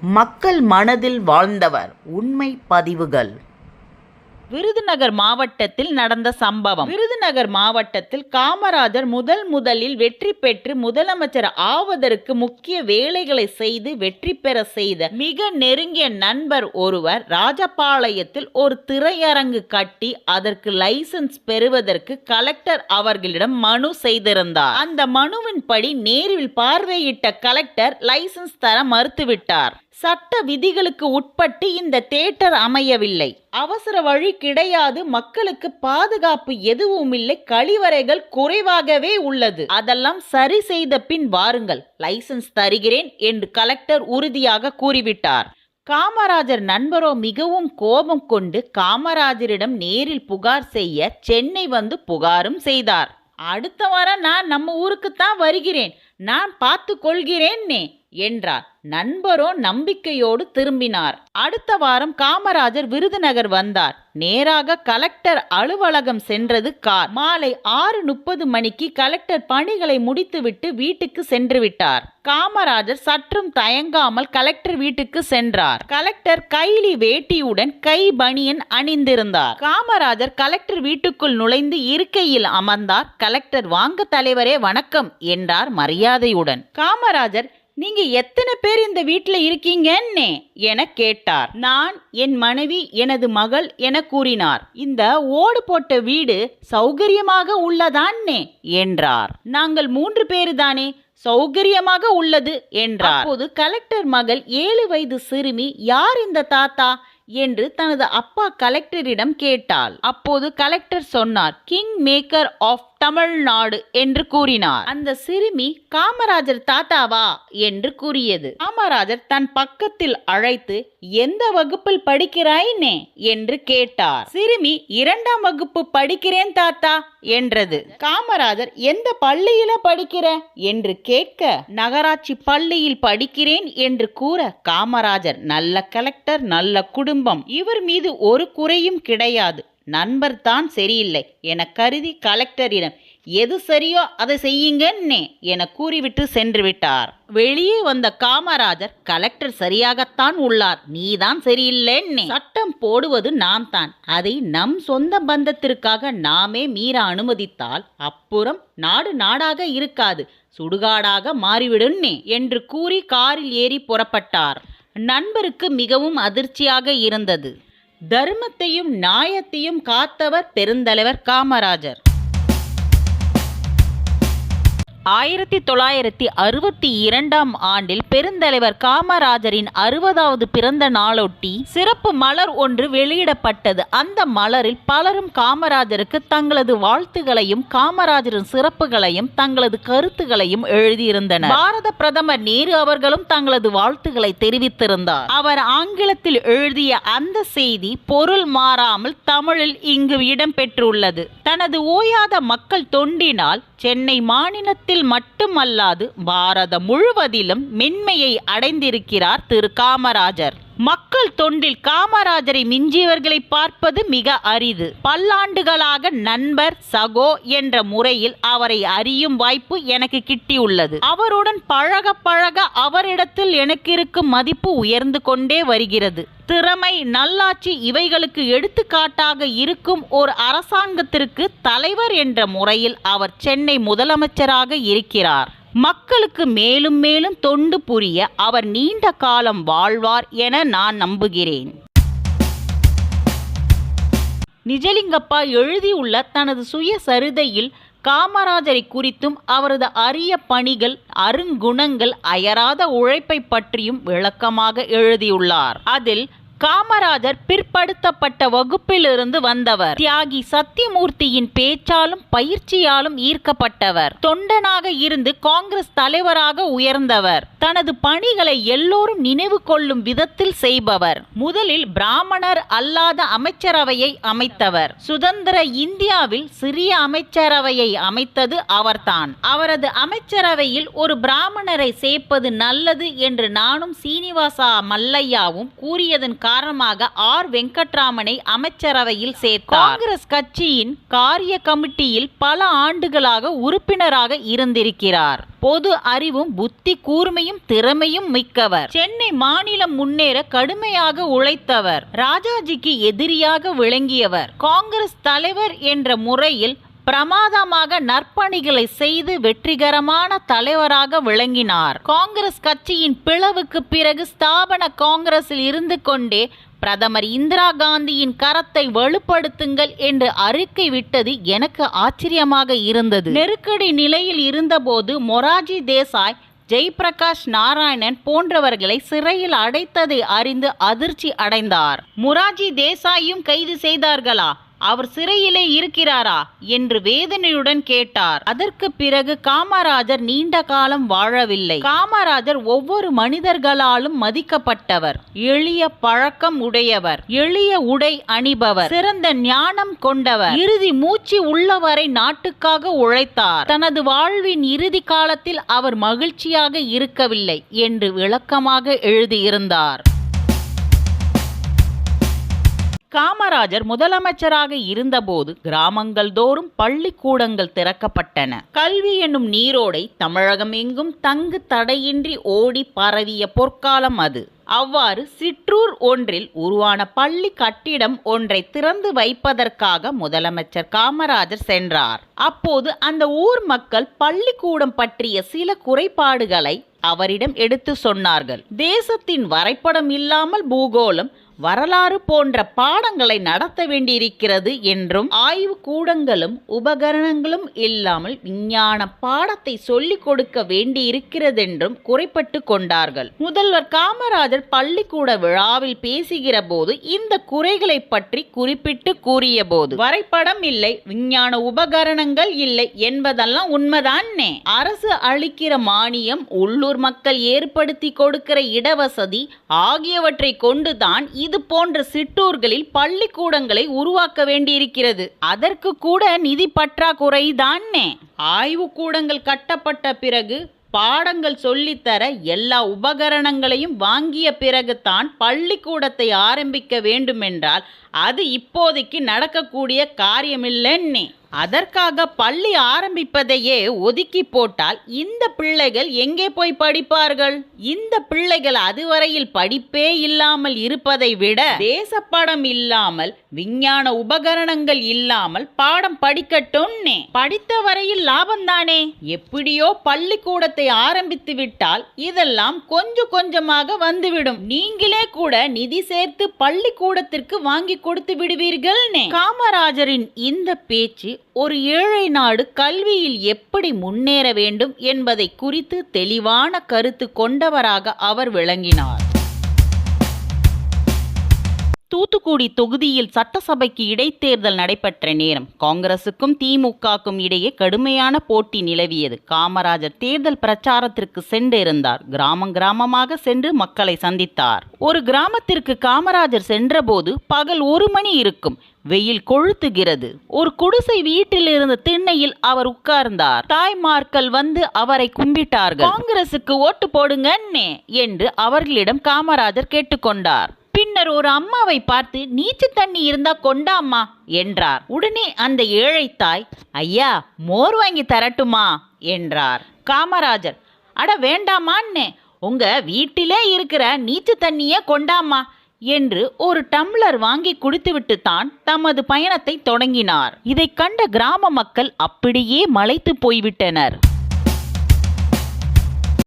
மக்கள் மனதில் வாழ்ந்தவர். உண்மை பதிவுகள். விருதுநகர் மாவட்டத்தில் நடந்த சம்பவம். விருதுநகர் மாவட்டத்தில் காமராஜர் முதல் முதலில் வெற்றி பெற்று முதலமைச்சர் ஆவதற்கு முக்கிய வேலைகளை செய்து வெற்றி பெற செய்த மிக நெருங்கிய நண்பர் ஒருவர் ராஜபாளையத்தில் ஒரு திரையரங்கு கட்டி அதற்கு லைசன்ஸ் பெறுவதற்கு கலெக்டர் அவர்களிடம் மனு செய்திருந்தார். அந்த மனுவின்படி நேரில் பார்வையிட்ட கலெக்டர் லைசன்ஸ் தர மறுத்துவிட்டார். சட்ட விதிகளுக்கு உட்பட்டு இந்த தேட்டர் அமையவில்லை. அவசர வழி கிடையாது. மக்களுக்கு பாதுகாப்பு எதுவும் இல்லை. கழிவறைகள் குறைவாகவே உள்ளது. அதெல்லாம் சரி செய்த பின் வாருங்கள். லைசென்ஸ் தருகிறேன் என்று கலெக்டர் உறுதியாக கூறிவிட்டார். காமராஜர் நண்பரோ மிகவும் கோபம் கொண்டு காமராஜரிடம் நேரில் புகார் செய்ய சென்னை வந்து புகாரும் செய்தார். அடுத்த வாரம் நான் நம்ம ஊருக்கு தான் வருகிறேன். நான் பார்த்து கொள்கிறேன்னே. என்றார். நண்பரோ நம்பிக்கையோடு திரும்பினார். அடுத்த வாரம் காமராஜர் விருதுநகர் வந்தார். நேராக கலெக்டர் அலுவலகம் சென்றது கார். மாலை ஆறு முப்பது மணிக்கு கலெக்டர் பணிகளை முடித்துவிட்டு வீட்டுக்கு சென்று விட்டார் காமராஜர் சற்றும் தயங்காமல் கலெக்டர் வீட்டுக்கு சென்றார். கலெக்டர் கைலி வேட்டியுடன் கை பனியன் அணிந்திருந்தார். காமராஜர் கலெக்டர் வீட்டுக்குள் நுழைந்து இருக்கையில் அமர்ந்தார். கலெக்டர் வாங்க தலைவரே வணக்கம் என்றார் மரியாதையுடன். காமராஜர் நீங்க எத்தனை பேர் இந்த வீட்டில் இருக்கீங்கன்னே என கேட்டார். நான் என் மனைவி எனது மகள் என கூறினார். இந்த ஓடு போட்ட வீடு சௌகரியமாக உள்ளதான்னே என்றார். நாங்கள் மூன்று பேரு தானே சௌகரியமாக உள்ளது என்றார். அப்போது கலெக்டர் மகள் ஏழு வயது சிறுமி யார் இந்த தாத்தா என்று தனது அப்பா கலெக்டரிடம் கேட்டாள். அப்போது கலெக்டர் சொன்னார் கிங் மேக்கர் ஆஃப் தமிழ்நாடு என்று கூறினார். அந்த சிறுமி காமராஜர் தாத்தாவா என்று கூறியது. காமராஜர் தன் பக்கத்தில் அழைத்து எந்த வகுப்பில் படிக்கிறாய்னே? என்று கேட்டார். சிறுமி இரண்டாம் வகுப்பு படிக்கிறேன் தாத்தா என்றது. காமராஜர் எந்த பள்ளியில படிக்கிற? என்று கேட்க நகராட்சி பள்ளியில் படிக்கிறேன் என்று கூற காமராஜர் நல்ல கலெக்டர் நல்ல குடும்பம். இவர் மீது ஒரு குறையும் கிடையாது. நண்பர் தான் சரியில்லை. என கருதி கலெக்டரிடம் எது சரியோ அதை செய்யுங்கன்னே என கூறிவிட்டு சென்று விட்டார். வெளியே வந்த காமராஜர் கலெக்டர் சரியாகத்தான் உள்ளார். நீதான் சரியில்லைன்னே. சட்டம் போடுவது நாம் தான். அதை நம் சொந்த பந்தத்திற்காக நாமே மீற அனுமதித்தால் அப்புறம் நாடு நாடாக இருக்காது. சுடுகாடாக மாறிவிடுன்னே என்று கூறி காரில் ஏறி புறப்பட்டார். நண்பருக்கு மிகவும் அதிர்ச்சியாக இருந்தது. தர்மத்தையும் நியாயத்தையும் காத்தவர் பெருந்தலைவர் காமராஜர். ஆயிரத்தி தொள்ளாயிரத்தி அறுபத்தி இரண்டாம் ஆண்டில் பெருந்தலைவர் காமராஜரின் அறுபதாவது பிறந்த நாளொட்டி சிறப்பு மலர் ஒன்று வெளியிடப்பட்டது. அந்த மலரில் பலரும் காமராஜருக்கு தங்களது வாழ்த்துகளையும் காமராஜரின் சிறப்புகளையும் தங்களது கருத்துகளையும் எழுதியிருந்தனர். பாரத பிரதமர் நேரு அவர்களும் தங்களது வாழ்த்துக்களை தெரிவித்திருந்தார். அவர் ஆங்கிலத்தில் எழுதிய அந்த செய்தி பொருள் மாறாமல் தமிழில் இங்கு இடம்பெற்றுள்ளது. தனது ஓயாத மக்கள் தொண்டினால் சென்னை மாநிலத்தில் மட்டுமல்லாது பாரதம் முழுவதிலும் மென்மையை அடைந்திருக்கிறார் திரு காமராஜர் மக்கள் தொண்டில் காமராஜரை மிஞ்சியவர்களை பார்ப்பது மிக அரிது. பல்லாண்டுகளாக நண்பர் சகோ என்ற முறையில் அவரை அறியும் வாய்ப்பு எனக்கு கிட்டியுள்ளது. அவருடன் பழக பழக அவரிடத்தில் எனக்கு இருக்கும் மதிப்பு உயர்ந்து கொண்டே வருகிறது. திறமை நல்லாட்சி இவைகளுக்கு எடுத்துக்காட்டாக இருக்கும் ஒரு அரசாங்கத்திற்கு தலைவர் என்ற முறையில் அவர் சென்னை முதலமைச்சராக இருக்கிறார். மக்களுக்கு மேலும் மேலும் தொண்டு புரிய அவர் நீண்ட காலம் வாழ்வார் என நான் நம்புகிறேன். நிஜலிங்கப்பா எழுதியுள்ள தனது சுயசரிதையில் காமராஜரை குறித்தும் அவரது அரிய பணிகள் அருங்குணங்கள் அயராத உழைப்பை பற்றியும் விளக்கமாக எழுதியுள்ளார். அதில் காமராஜர் பிற்படுத்தப்பட்ட வகுப்பிலிருந்து வந்தவர். தியாகி சத்தியமூர்த்தியின் பேச்சாலும் பயிற்சியாலும் ஈர்க்கப்பட்டவர். தொண்டனாக இருந்து காங்கிரஸ் தலைவராக உயர்ந்தவர். தனது பணிகளை எல்லோரும் நினைவு கொள்ளும் விதத்தில் செய்பவர். முதலில் பிராமணர் அல்லாத அமைச்சரவையை அமைத்தவர். சுதந்திர இந்தியாவில் சிறிய அமைச்சரவையை அமைத்தது அவர்தான். அவரது அமைச்சரவையில் ஒரு பிராமணரை சேர்ப்பது நல்லது என்று நானும் சீனிவாசா மல்லையாவும் கூறியதன் காரணமாக ஆர். வெங்கட்ராமனை அமைச்சரவையில் சேர்த்தார். காங்கிரஸ் கட்சியின் காரிய கமிட்டியில் பல ஆண்டுகளாக உறுப்பினராக இருந்திருக்கிறார். பொது அறிவும் புத்தி கூர்மையும் திறமையும் மிக்கவர். சென்னை மாநிலம் முன்னேற கடுமையாக உழைத்தவர். ராஜாஜிக்கு எதிரியாக விளங்கியவர். காங்கிரஸ் தலைவர் என்ற முறையில் பிரமாதமாக நற்பணிகளை செய்து வெற்றிகரமான தலைவராக விளங்கினார். காங்கிரஸ் கட்சியின் பிளவுக்கு பிறகு ஸ்தாபன காங்கிரஸில் இருந்து கொண்டே பிரதமர் இந்திரா காந்தியின் கரத்தை வலுப்படுத்துங்கள் என்று அறிக்கை விட்டது எனக்கு ஆச்சரியமாக இருந்தது. நெருக்கடி நிலையில் இருந்தபோது மொராஜி தேசாய் ஜெய்பிரகாஷ் நாராயணன் போன்றவர்களை சிறையில் அடைத்ததை அறிந்து அதிர்ச்சி அடைந்தார். முராஜி தேசாயும் கைது செய்தார்களா? அவர் சிறையிலே இருக்கிறாரா? என்று வேதனையுடன் கேட்டார். அதற்கு பிறகு காமராஜர் நீண்ட காலம் வாழவில்லை. காமராஜர் ஒவ்வொரு மனிதர்களாலும் மதிக்கப்பட்டவர். எளிய பழக்கம் உடையவர். எளிய உடை அணிபவர். சிறந்த ஞானம் கொண்டவர். இறுதி மூச்சு உள்ளவரை நாட்டுக்காக உழைத்தார். தனது வாழ்வின் இறுதி காலத்தில் அவர் மகிழ்ச்சியாக இருக்கவில்லை என்று விளக்கமாக எழுதியிருந்தார். காமராஜர் முதலமைச்சராக இருந்தபோது கிராமங்கள் தோறும் பள்ளிக்கூடங்கள் திறக்கப்பட்டன. கல்வி என்னும் நீரோடை தமிழகம் எங்கும் தங்கு தடையின்றி ஓடி பரவிய பொற்காலம் அது. அவ்வாறு சிற்றூர் ஒன்றில் உருவான பள்ளி கட்டிடம் ஒன்றை திறந்து வைப்பதற்காக முதலமைச்சர் காமராஜர் சென்றார். அப்போது அந்த ஊர் மக்கள் பள்ளிக்கூடம் பற்றிய சில குறைபாடுகளை அவரிடம் எடுத்து சொன்னார்கள். தேசத்தின் வரைபடம் இல்லாமல் பூகோளம் வரலாறு போன்ற பாடங்களை நடத்த வேண்டியிருக்கிறது என்றும் ஆய்வு கூடங்களும் உபகரணங்களும் இல்லாமல் விஞ்ஞான பாடத்தை சொல்லிக் கொடுக்க வேண்டியிருக்கிறதென்றும் குறைப்பட்டு கொண்டார்கள். முதல்வர் காமராஜர் பள்ளிக்கூட விழாவில் பேசுகிற போது இந்த குறைகளை பற்றி குறிப்பிட்டு கூறிய போது வரைபடம் இல்லை விஞ்ஞான உபகரணங்கள் இல்லை என்பதெல்லாம் உண்மைதானே அரசு அளிக்கிற மானியம் உள்ளூர் மக்கள் ஏற்படுத்தி கொடுக்கிற இடவசதி ஆகியவற்றை கொண்டுதான் இது இது போன்ற சிற்றூர்களில் பள்ளிக்கூடங்களை உருவாக்க வேண்டியிருக்கிறது. அதற்கு கூட நிதி பற்றாக்குறை தானே? ஆய்வு கூடங்கள் கட்டப்பட்ட பிறகு பாடங்கள் சொல்லித்தர எல்லா உபகரணங்களையும் வாங்கிய பிறகுதான் பள்ளிக்கூடத்தை ஆரம்பிக்க வேண்டுமென்றால் அது இப்போதைக்கு நடக்கக்கூடிய காரியமில்லைன்னே. அதற்காக பள்ளி ஆரம்பிப்பதையே ஒதுக்கி போட்டால் இந்த பிள்ளைகள் எங்கே போய் படிப்பார்கள்? இந்த பிள்ளைகள் அதுவரையில் படிப்பே இல்லாமல் இருப்பதை விட தேசப்படம் இல்லாமல் விஞ்ஞான உபகரணங்கள் இல்லாமல் பாடம் படிக்கட்டும்னே. படித்த வரையில் லாபம்தானே? எப்படியோ பள்ளிக்கூடத்தை ஆரம்பித்து விட்டால் இதெல்லாம் கொஞ்சம் கொஞ்சமாக வந்துவிடும். நீங்களே கூட நிதி சேர்த்து பள்ளிக்கூடத்திற்கு வாங்கி கொடுத்து விடுவீர்கள்னே. காமராஜரின் இந்த பேச்சு ஒரு ஏழை நாடு கல்வியில் எப்படி முன்னேற வேண்டும் என்பதை குறித்து தெளிவான கருத்து கொண்டவராக அவர் விளங்கினார். தூத்துக்குடி தொகுதியில் சட்டசபைக்கு இடைத்தேர்தல் நடைபெற்ற நேரம் காங்கிரசுக்கும் திமுகக்கும் இடையே கடுமையான போட்டி நிலவியது. காமராஜர் தேர்தல் பிரச்சாரத்திற்கு சென்றிருந்தார். கிராமம் கிராமமாக சென்று மக்களை சந்தித்தார். ஒரு கிராமத்திற்கு காமராஜர் சென்றபோது பகல் ஒரு மணி இருக்கும். வெயில் கொழுத்துகிறது ஒரு குடிசை வீட்டில் இருந்த திண்ணையில் அவர் உட்கார்ந்தார். தாய்மார்கள் வந்து அவரை கும்பிட்டார்கள். காங்கிரசுக்கு ஓட்டு போடுங்கன்னே என்று அவர்களிடம் காமராஜர் கேட்டுக்கொண்டார். பின்னர் ஒரு அம்மாவை பார்த்து நீச்சு தண்ணி இருந்தா கொண்டாம்மா என்றார். உடனே அந்த ஏழை தாய் ஐயா மோர் வாங்கி தரட்டுமா? என்றார். காமராஜர் அட வேண்டாமான்னே உங்க வீட்டிலே இருக்கிற நீச்சு தண்ணியே கொண்டாம்மா என்று ஒரு டம்ளர் வாங்கி குடித்துவிட்டு தான் தமது பயணத்தை தொடங்கினார். இதை கண்ட கிராம மக்கள் அப்படியே மலைத்து போய்விட்டனர்.